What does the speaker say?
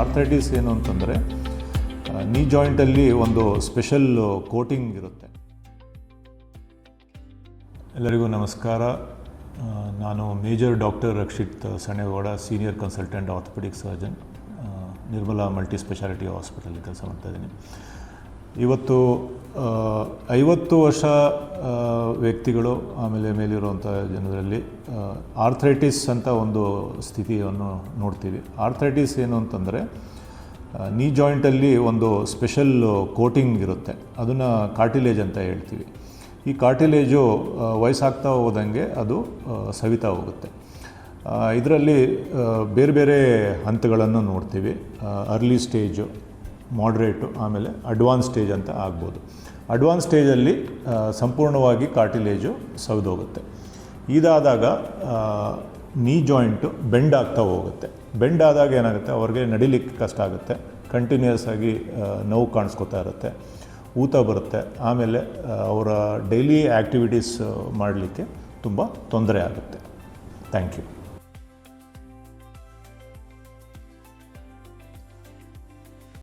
Arthritis ಏನು ಅಂತಂದರೆ ನೀ ಜಾಯಿಂಟಲ್ಲಿ ಒಂದು ಸ್ಪೆಷಲ್ ಕೋಟಿಂಗ್ ಇರುತ್ತೆ. ಎಲ್ಲರಿಗೂ ನಮಸ್ಕಾರ. ನಾನು major doctor Rakshith Sanegowda senior consultant orthopedic surgeon Nirmala multi speciality hospital ಕೆಲಸ ಮಾಡ್ತಾ ಇದ್ದೀನಿ. ಇವತ್ತು ಐವತ್ತು ವರ್ಷ ವ್ಯಕ್ತಿಗಳು ಆಮೇಲೆ ಮೇಲಿರುವಂಥ ಜನರಲ್ಲಿ ಆರ್ಥ್ರೈಟಿಸ್ ಅಂತ ಒಂದು ಸ್ಥಿತಿಯನ್ನು ನೋಡ್ತೀವಿ. ಆರ್ಥ್ರೈಟಿಸ್ ಏನು ಅಂತಂದರೆ ನೀ ಜಾಯಿಂಟಲ್ಲಿ ಒಂದು ಸ್ಪೆಷಲ್ ಕೋಟಿಂಗ್ ಇರುತ್ತೆ. ಅದನ್ನು ಕಾರ್ಟಿಲೇಜ್ ಅಂತ ಹೇಳ್ತೀವಿ. ಈ ಕಾರ್ಟಿಲೇಜು ವಯಸ್ಸಾಗ್ತಾ ಹೋದಂಗೆ ಅದು ಸವಿತಾ ಹೋಗುತ್ತೆ. ಇದರಲ್ಲಿ ಬೇರೆ ಬೇರೆ ಹಂತಗಳನ್ನು ನೋಡ್ತೀವಿ. ಅರ್ಲಿ ಸ್ಟೇಜು ಮಾಡ್ರೇಟು ಆಮೇಲೆ ಅಡ್ವಾನ್ಸ್ ಸ್ಟೇಜ್ ಅಂತ ಆಗ್ಬೋದು. ಅಡ್ವಾನ್ಸ್ ಸ್ಟೇಜಲ್ಲಿ ಸಂಪೂರ್ಣವಾಗಿ ಕಾರ್ಟಿಲೇಜು ಸವಿದೋಗುತ್ತೆ. ಇದಾದಾಗ ನೀ ಜಾಯಿಂಟು ಬೆಂಡ್ ಆಗ್ತಾ ಹೋಗುತ್ತೆ. ಬೆಂಡ್ ಆದಾಗ ಏನಾಗುತ್ತೆ? ಅವ್ರಿಗೆ ನಡಿಲಿಕ್ಕೆ ಕಷ್ಟ ಆಗುತ್ತೆ. ಕಂಟಿನ್ಯೂಸ್ ಆಗಿ ನೋವು ಕಾಣಿಸ್ಕೊತಾ ಇರುತ್ತೆ. ಊತ ಬರುತ್ತೆ. ಆಮೇಲೆ ಅವರ ಡೈಲಿ ಆ್ಯಕ್ಟಿವಿಟೀಸ್ ಮಾಡಲಿಕ್ಕೆ ತುಂಬ ತೊಂದರೆ ಆಗುತ್ತೆ. Thank you